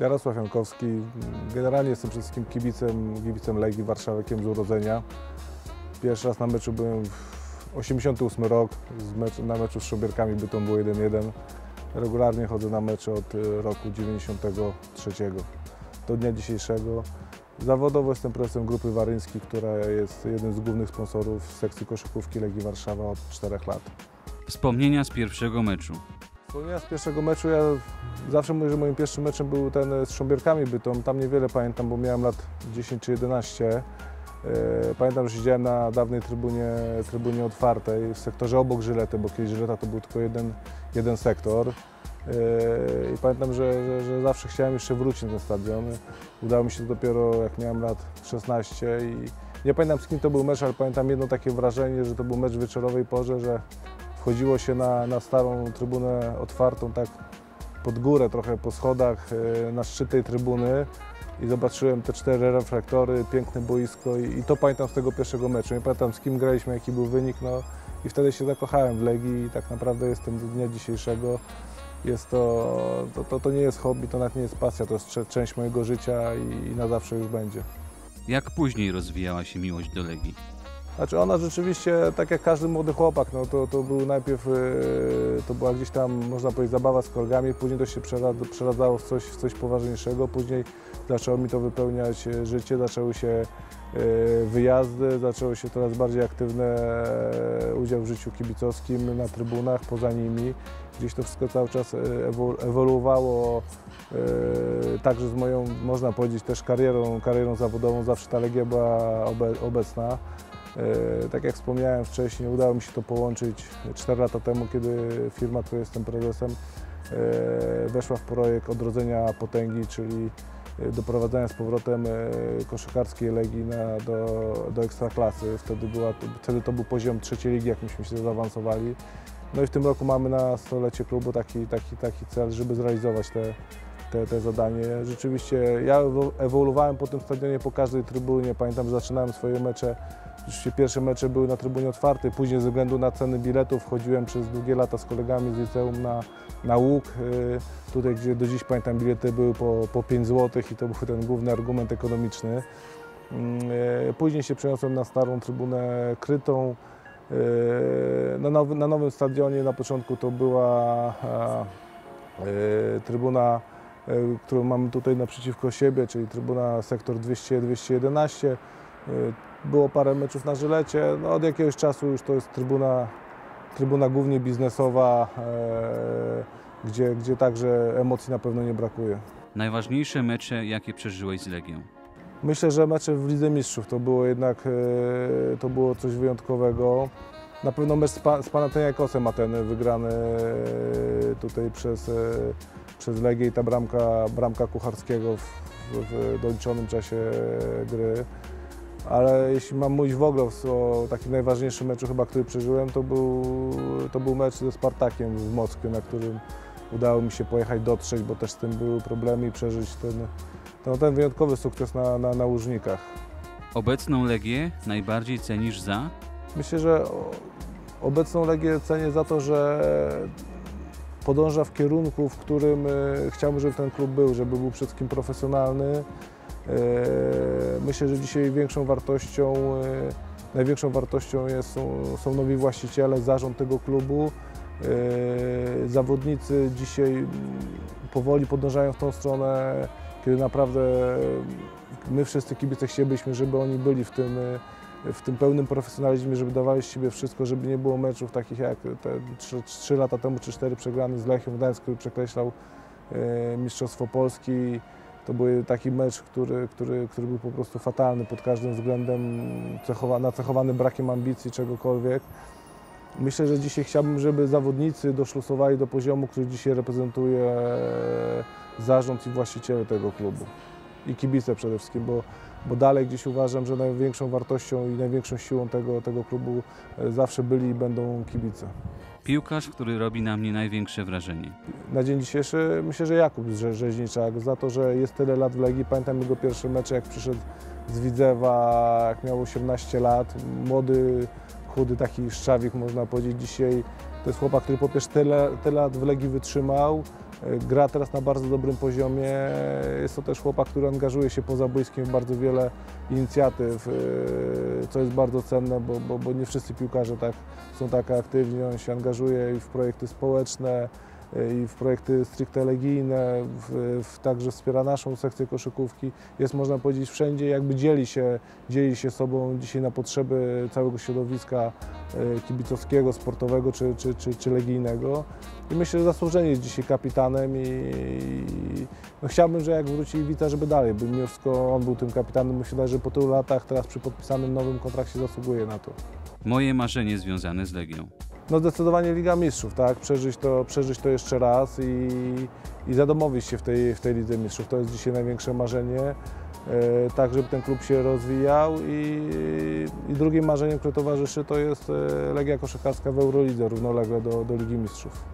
Jarosław Jankowski. Generalnie jestem przede wszystkim kibicem, kibicem Legii Warszawekiem z urodzenia. Pierwszy raz na meczu byłem w 88 rok, na meczu z Szobierkami Bytom było 1-1. Regularnie chodzę na mecze od y, roku 93 do dnia dzisiejszego. Zawodowo jestem prezesem Grupy Waryńskiej, która jest jednym z głównych sponsorów sekcji koszykówki Legii Warszawa od 4 lat. Wspomnienia z pierwszego meczu. Wspomnienia z pierwszego meczu, ja zawsze mówię, że moim pierwszym meczem był ten z Szcząbierkami Bytom. Tam niewiele pamiętam, bo miałem lat 10 czy 11. E, Pamiętam, że siedziałem na dawnej trybunie, trybunie otwartej w sektorze obok Żylety, bo kiedyś Żyleta to był tylko jeden, jeden sektor. E, I pamiętam, że, że, że zawsze chciałem jeszcze wrócić na ten stadion. Udało mi się to dopiero jak miałem lat 16 i nie pamiętam z kim to był mecz, ale pamiętam jedno takie wrażenie, że to był mecz wieczorowej porze, że wchodziło się na, na starą trybunę otwartą, tak pod górę, trochę po schodach, e, na szczyt tej trybuny i zobaczyłem te cztery reflektory, piękne boisko i, i to pamiętam z tego pierwszego meczu. Nie pamiętam z kim graliśmy, jaki był wynik, no i wtedy się zakochałem w Legii i tak naprawdę jestem do dnia dzisiejszego. Jest to, to, to, to nie jest hobby, to nawet nie jest pasja, to jest część mojego życia i, i na zawsze już będzie. Jak później rozwijała się miłość do Legii? Znaczy ona rzeczywiście, tak jak każdy młody chłopak, no to, to był najpierw, yy, to była gdzieś tam, można powiedzieć, zabawa z kolegami, później to się przerad- przeradzało w coś, w coś poważniejszego, później zaczęło mi to wypełniać e, życie, zaczęły się e, wyjazdy, zaczęło się coraz bardziej aktywny e, udział w życiu kibicowskim na trybunach, poza nimi. Gdzieś to wszystko cały czas e, ewo- ewoluowało, e, także z moją, można powiedzieć, też karierą, karierą zawodową, zawsze ta Legia była obe, obecna. E, Tak jak wspomniałem wcześniej, udało mi się to połączyć 4 lata temu, kiedy firma, której jestem prezesem, e, weszła w projekt odrodzenia potęgi, czyli e, doprowadzenia z powrotem koszykarskiej Legii na, do, do ekstraklasy. Wtedy, była, wtedy to był poziom trzeciej ligi, jak myśmy się zaawansowali. No i w tym roku mamy na stolecie klubu taki, taki, taki cel, żeby zrealizować te, te, te zadanie. Rzeczywiście ja ewo- ewoluowałem po tym stadionie po każdej trybunie. Pamiętam, że zaczynałem swoje mecze. Rzeczywiście pierwsze mecze były na trybunie otwartej, później ze względu na ceny biletów chodziłem przez długie lata z kolegami z liceum na, na łuk. y, Tutaj, gdzie do dziś pamiętam, bilety były po, po 5 zł i to był ten główny argument ekonomiczny. Mm, e, Później się przeniosłem na starą trybunę krytą. E, Na, na nowym stadionie na początku to była e, trybuna, e, którą mamy tutaj naprzeciwko siebie, czyli trybuna sektor 200-211. E, Było parę meczów na Żylecie. No, od jakiegoś czasu już to jest trybuna, trybuna głównie biznesowa, e, gdzie, gdzie także emocji na pewno nie brakuje. Najważniejsze mecze, jakie przeżyłeś z Legią? Myślę, że mecze w Lidze Mistrzów to było jednak e, to było coś wyjątkowego. Na pewno mecz z, pa, z Panathinaikosem Ateny wygrany e, tutaj przez, e, przez Legię i ta bramka, bramka Kucharskiego w, w, w doliczonym czasie gry. Ale jeśli mam mówić w ogóle o, takim najważniejszym meczu chyba, który przeżyłem, to był, to był mecz ze Spartakiem w Moskwie, na którym udało mi się pojechać, dotrzeć, bo też z tym były problemy i przeżyć ten, no, ten wyjątkowy sukces na, na, na Łużnikach. Obecną Legię najbardziej cenisz za? Myślę, że obecną Legię cenię za to, że podąża w kierunku, w którym e, chciałbym, żeby ten klub był, żeby był przede wszystkim profesjonalny. E, Myślę, że dzisiaj większą wartością, e, największą wartością jest, są, są nowi właściciele, zarząd tego klubu. E, Zawodnicy dzisiaj powoli podążają w tą stronę, kiedy naprawdę my wszyscy kibice chcielibyśmy, żeby oni byli w tym, w tym pełnym profesjonalizmie, żeby dawali z siebie wszystko, żeby nie było meczów takich jak te 3, 3 lata temu czy 4 przegrany z Lechią Gdańsk, który przekreślał Mistrzostwo Polski. To był taki mecz, który, który, który był po prostu fatalny pod każdym względem, cechowa, nacechowany brakiem ambicji, czegokolwiek. Myślę, że dzisiaj chciałbym, żeby zawodnicy doszlusowali do poziomu, który dzisiaj reprezentuje zarząd i właściciele tego klubu i kibice przede wszystkim, bo, bo dalej gdzieś uważam, że największą wartością i największą siłą tego, tego klubu e, zawsze byli i będą kibice. Piłkarz, który robi na mnie największe wrażenie. Na dzień dzisiejszy myślę, że Jakub Rze- Rzeźniczak za to, że jest tyle lat w Legii. Pamiętam jego pierwsze mecze, jak przyszedł z Widzewa, jak miał 18 lat. Młody, chudy, taki szczawik można powiedzieć. Dzisiaj to jest chłopak, który po pierwsze tyle, tyle lat w Legii wytrzymał, gra teraz na bardzo dobrym poziomie. Jest to też chłopak, który angażuje się poza boiskiem w bardzo wiele inicjatyw, e, co jest bardzo cenne, bo, bo, bo nie wszyscy piłkarze tak, są tak aktywni. On się angażuje i w projekty społeczne, e, i w projekty stricte legijne, w, w, także wspiera naszą sekcję koszykówki. Jest, można powiedzieć, wszędzie, jakby dzieli się, dzieli się sobą dzisiaj na potrzeby całego środowiska e, kibicowskiego, sportowego czy, czy, czy, czy legijnego. I myślę, że zasłużenie jest dzisiaj kapitanem i, i no chciałbym, że jak wróci Iwica, żeby dalej, by mimo wszystko on był tym kapitanem. Myślę, że po tylu latach teraz przy podpisanym nowym kontrakcie zasługuje na to. Moje marzenie związane z Legią. No zdecydowanie Liga Mistrzów, tak? Przeżyć to, przeżyć to jeszcze raz i, i zadomowić się w tej, w tej Lidze Mistrzów. To jest dzisiaj największe marzenie, e, tak żeby ten klub się rozwijał i, i drugim marzeniem, które towarzyszy, to jest e, Legia Koszykarska w Eurolidze, równolegle do, do Ligi Mistrzów.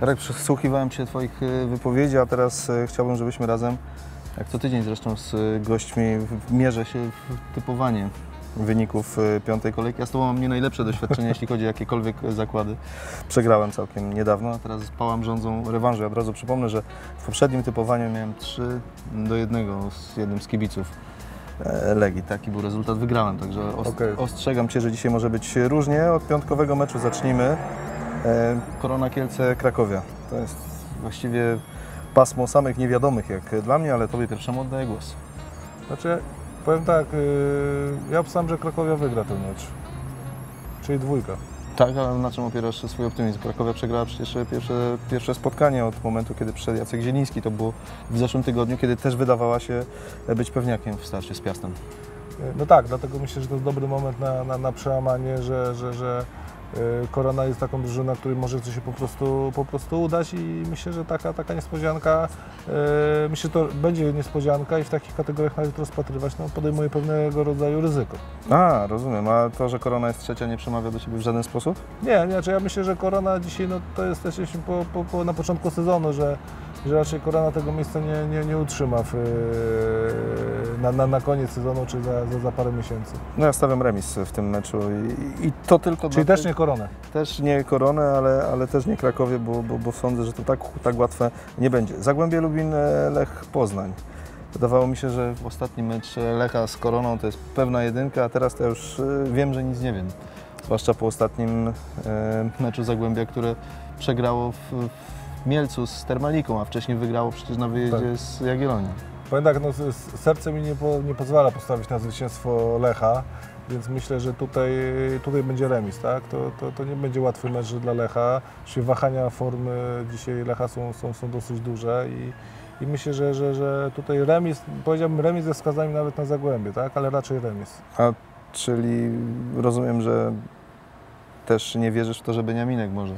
Jarek, przysłuchiwałem się Twoich e, wypowiedzi, a teraz chciałbym, żebyśmy razem, jak co tydzień zresztą z gośćmi, mierzę się w typowanie wyników e, piątej kolejki. Ja z Tobą mam nie najlepsze doświadczenie, jeśli chodzi o jakiekolwiek zakłady. Przegrałem całkiem niedawno, a teraz pałam rządzą rewanżu. Ja od razu przypomnę, że w poprzednim typowaniu miałem 3 do 1 z jednym z kibiców e, Legii. Taki był rezultat, wygrałem, także os- Okej. ostrzegam Cię, że dzisiaj może być różnie. Od piątkowego meczu zacznijmy. E, Korona Kielce Krakowia. To jest właściwie pasmo samych niewiadomych jak dla mnie, ale Tobie pierwszemu oddaję głos. Znaczy, powiem tak, y, ja obstałem, że Krakowia wygra ten mecz, czyli dwójka. Tak, ale na czym opierasz swój optymizm? Krakowia przegrała przecież pierwsze, pierwsze spotkanie od momentu, kiedy przyszedł Jacek Zieliński. To było w zeszłym tygodniu, kiedy też wydawała się być pewniakiem w starcie z Piastem. No tak, dlatego myślę, że to jest dobry moment na, na, na przełamanie, że, że, że y, Korona jest taką drużyną, której może coś się po prostu, po prostu udać i myślę, że taka, taka niespodzianka, y, myślę, że to będzie niespodzianka i w takich kategoriach należy rozpatrywać, no podejmuje pewnego rodzaju ryzyko. A, rozumiem. A to, że Korona jest trzecia, nie przemawia do Ciebie w żaden sposób? Nie, nie, znaczy ja myślę, że Korona dzisiaj, no to jest jesteśmy po, po, po, na początku sezonu, że, że raczej Korona tego miejsca nie, nie, nie utrzyma w, y, na, na, na koniec sezonu czy za, za, za parę miesięcy. No ja stawiam remis w tym meczu i, i to tylko Czyli też nie Koronę. Też nie Koronę, ale, ale też nie Krakowie, bo, bo, bo sądzę, że to tak, tak łatwe nie będzie. Zagłębie Lubin, e, Lech Poznań. Wydawało mi się, że w ostatnim mecz e, Lecha z Koroną to jest pewna jedynka, a teraz to już e, wiem, że nic nie wiem. Zwłaszcza po ostatnim e, meczu Zagłębia, które przegrało w, w Mielcu z Termaliką, a wcześniej wygrało przecież na wyjeździe z Jagiellonią. Powiem tak, no, serce mi nie, po, nie pozwala postawić na zwycięstwo Lecha, więc myślę, że tutaj, tutaj będzie remis, tak? To, to, to nie będzie łatwy mecz dla Lecha. Czyli wahania formy dzisiaj Lecha są, są, są dosyć duże i, i myślę, że, że, że tutaj remis, powiedziałbym remis ze wskazaniem nawet na Zagłębie, tak? Ale raczej remis. A czyli rozumiem, że też nie wierzysz w to, że Beniaminek może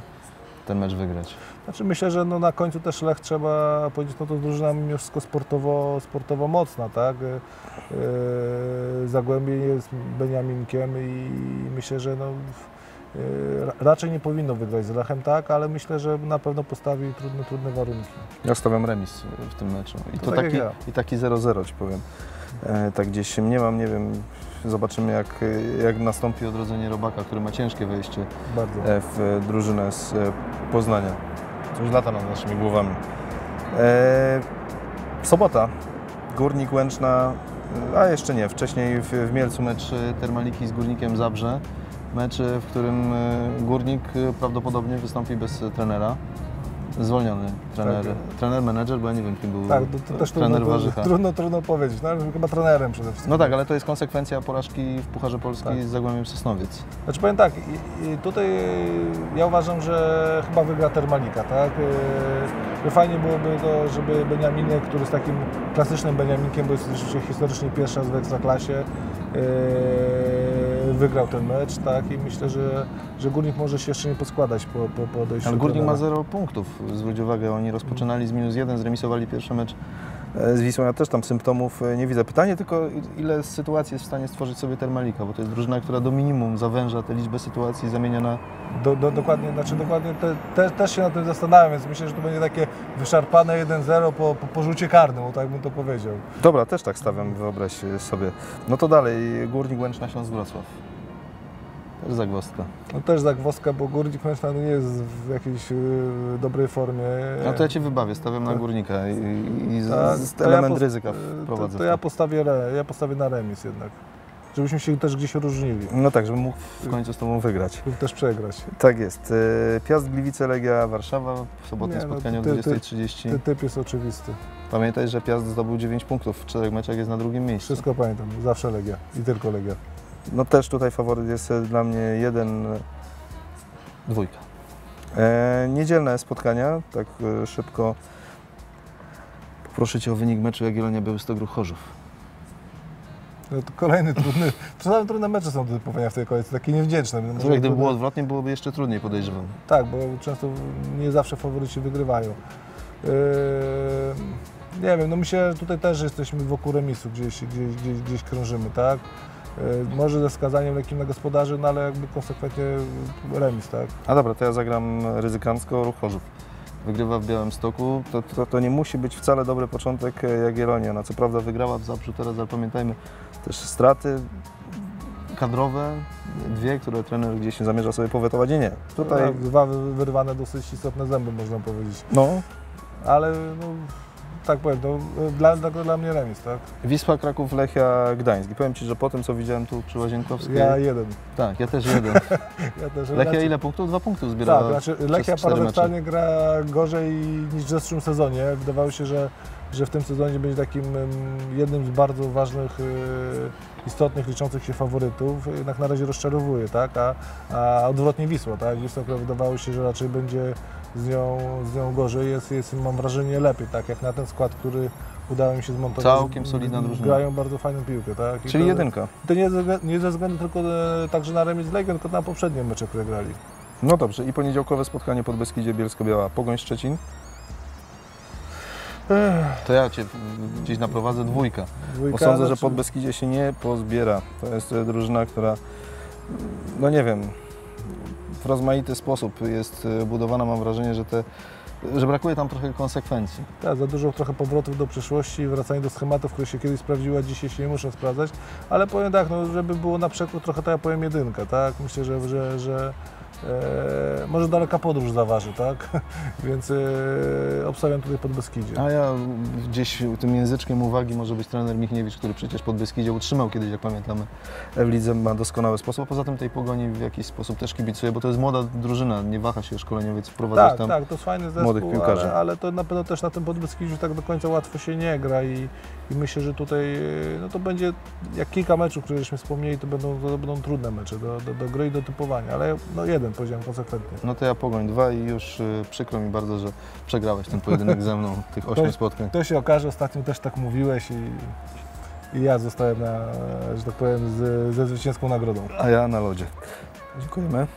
ten mecz wygrać. Znaczy myślę, że no na końcu też Lech trzeba powiedzieć, no to drużyna mimo wszystko sportowo, sportowo mocna, tak? Yy, Zagłębie jest Beniaminkiem i myślę, że no, yy, ra- raczej nie powinno wygrać z Lechem, tak? Ale myślę, że na pewno postawi trudne, trudne warunki. Ja stawiam remis w tym meczu. I To to, tak taki, i taki 0-0 ci powiem. E, tak gdzieś się mniemam, nie wiem, zobaczymy jak, jak nastąpi odrodzenie Robaka, który ma ciężkie wejście Bardzo. e, w drużynę z e, Poznania. Już lata nad naszymi głowami. E, sobota. Górnik Łęczna, a jeszcze nie, wcześniej w, w Mielcu mecz Termaliki z Górnikiem Zabrze. Mecz, w którym e, Górnik prawdopodobnie wystąpi bez trenera. Zwolniony trener, Tak. trener, menedżer, bo ja nie wiem kim był Tak, to, to też trudno, trener Warzycha. trudno, trudno powiedzieć, no, ale chyba trenerem przede wszystkim. No tak, ale to jest konsekwencja porażki w Pucharze Polski Tak. z Zagłębiem Sosnowiec. Znaczy powiem tak, tutaj ja uważam, że chyba wygra Termalika, tak? Że Fajnie byłoby to, żeby Beniaminek, który jest takim klasycznym Beniaminkiem, bo jest rzeczywiście historycznie pierwszy raz w Ekstraklasie, yy, wygrał ten mecz, tak? I myślę, że, że Górnik może się jeszcze nie poskładać po, po, po odejściu Ale Górnik ma trenera. 0 punktów. Zwróć uwagę, oni rozpoczynali z minus 1, zremisowali pierwszy mecz e, z Wisłą. Ja też tam symptomów e, nie widzę. Pytanie tylko, ile sytuacji jest w stanie stworzyć sobie Termalika, bo to jest drużyna, która do minimum zawęża tę liczbę sytuacji, zamienia na... Do, do, dokładnie, znaczy dokładnie te, te, też się nad tym zastanawiam, więc myślę, że to będzie takie wyszarpane 1-0 po, po, po rzucie karnym, tak bym to powiedział. Dobra, też tak stawiam, wyobraź sobie. No to dalej, Górnik Łęczna, Śląsk Wrocław. Też zagwozdka. No też Zagwozdka, bo Górnik Męczna nie jest w jakiejś y, dobrej formie. No to ja Cię wybawię, stawiam na Tak. górnika i, i Tak, z, z to ja element pos- ryzyka y, wprowadzę. To, to ja postawię, re, ja postawię na remis jednak. Żebyśmy się też gdzieś różnili. No tak, żebym mógł w końcu z Tobą wygrać. Lub też przegrać. Tak jest. Y, Piast Gliwice, Legia Warszawa, sobotnie Nie, no, spotkanie o ty- ty- 20.30. Ten typ jest oczywisty. Pamiętaj, że Piast zdobył 9 punktów w czterech meczach, jest na drugim miejscu. Wszystko pamiętam. Zawsze Legia. I tylko Legia. No też tutaj faworyt jest e, dla mnie jeden, dwójka. E, niedzielne spotkania, tak e, szybko. Poproszę Cię o wynik meczu Jagiellonia Białystok Chorzów. No to kolejny trudny. Czasami trudne mecze są do typowania w tej kolejce, takie niewdzięczne. Gdyby trudne- było odwrotnie, byłoby jeszcze trudniej, podejrzewam. Tak, bo często nie zawsze faworyci wygrywają. Yy, nie wiem, no myślę, że tutaj też jesteśmy wokół remisu, gdzieś, gdzieś, gdzieś, gdzieś krążymy, tak? Yy, może ze wskazaniem lekkim na gospodarzy, no ale jakby konsekwentnie remis, tak? A dobra, to ja zagram ryzykancko Ruch Chorzów. Wygrywa w Białymstoku, to, to, to nie musi być wcale dobry początek e, Jagiellonia. No co prawda wygrała w Zabrzu teraz, ale pamiętajmy też straty kadrowe, dwie, które trener gdzieś zamierza sobie powetować. Nie, nie. Tutaj, Dwa wy- wyrwane dosyć istotne zęby, można powiedzieć. no, Ale no, tak powiem, no, dla, dla, dla mnie remis, tak? Wisła Kraków, Lechia Gdańsk. I powiem Ci, że po tym, co widziałem tu przy Łazienkowskiej... Ja jeden. Tak, ja też jeden. Ja też Lechia raczej- ile punktów? Dwa punktów zbierała Tak, znaczy Lechia paradoksalnie gra gorzej niż w zeszłym sezonie. Wydawało się, że, że w tym sezonie będzie takim jednym z bardzo ważnych, e, istotnych, liczących się faworytów. Jednak na razie rozczarowuje, tak? A, a odwrotnie Wisła, tak? Wisła, która wydawało się, że raczej będzie z nią, z nią gorzej, jest, jest mam wrażenie lepiej, tak? Jak na ten skład, który udało mi się zmontować. Całkiem solidna drużyna. Grają bardzo fajną piłkę, tak? I Czyli to, jedynka. To nie ze, względu- nie ze względu tylko e, także na remis z Legią, tylko na poprzednie mecze, które grali. No dobrze, i poniedziałkowe spotkanie pod Beskidzie Bielsko-Biała. Pogoń Szczecin. To ja Cię gdzieś naprowadzę dwójka. Dwójka, Bo sądzę, że znaczy- pod Beskidzie się nie pozbiera. To jest e, drużyna, która, no nie wiem, w rozmaity sposób jest e, budowana. Mam wrażenie, że, te, że brakuje tam trochę konsekwencji. Tak, za dużo trochę powrotów do przeszłości, wracanie do schematów, które się kiedyś sprawdziły, a dzisiaj się nie muszą sprawdzać. Ale powiem tak, no, żeby było na przekór trochę tak ja powiem jedynka, tak? Myślę, że, że, że e, może daleka podróż zaważy, tak? Więc e, obstawiam tutaj pod Beskidzie. A ja gdzieś tym języczkiem uwagi może być trener Michniewicz, który przecież pod Beskidzie utrzymał kiedyś, jak pamiętamy, w lidze ma doskonały sposób. A poza tym tej pogoni w jakiś sposób też kibicuje, bo to jest młoda drużyna, nie waha się szkoleniowiec wprowadzać Tak, tam. tak, to jest fajny zespół, młodych piłkarzy. ale, ale to na pewno też na tym Podbeskidziu tak do końca łatwo się nie gra i, i myślę, że tutaj e, no to będzie, jak kilka meczów, które żeśmy wspomnieli, to będą, to będą trudne mecze do, do, do gry i do typowania, ale no jeden powiedziałem konsekwentnie. No to ja pogoń dwa i już y, przykro mi bardzo, że przegrałeś ten pojedynek ze mną, tych ośmiu spotkań. To się okaże, ostatnio też tak mówiłeś i, i ja zostałem na, że tak powiem, z, ze zwycięską nagrodą. A ja na lodzie. Dziękujemy.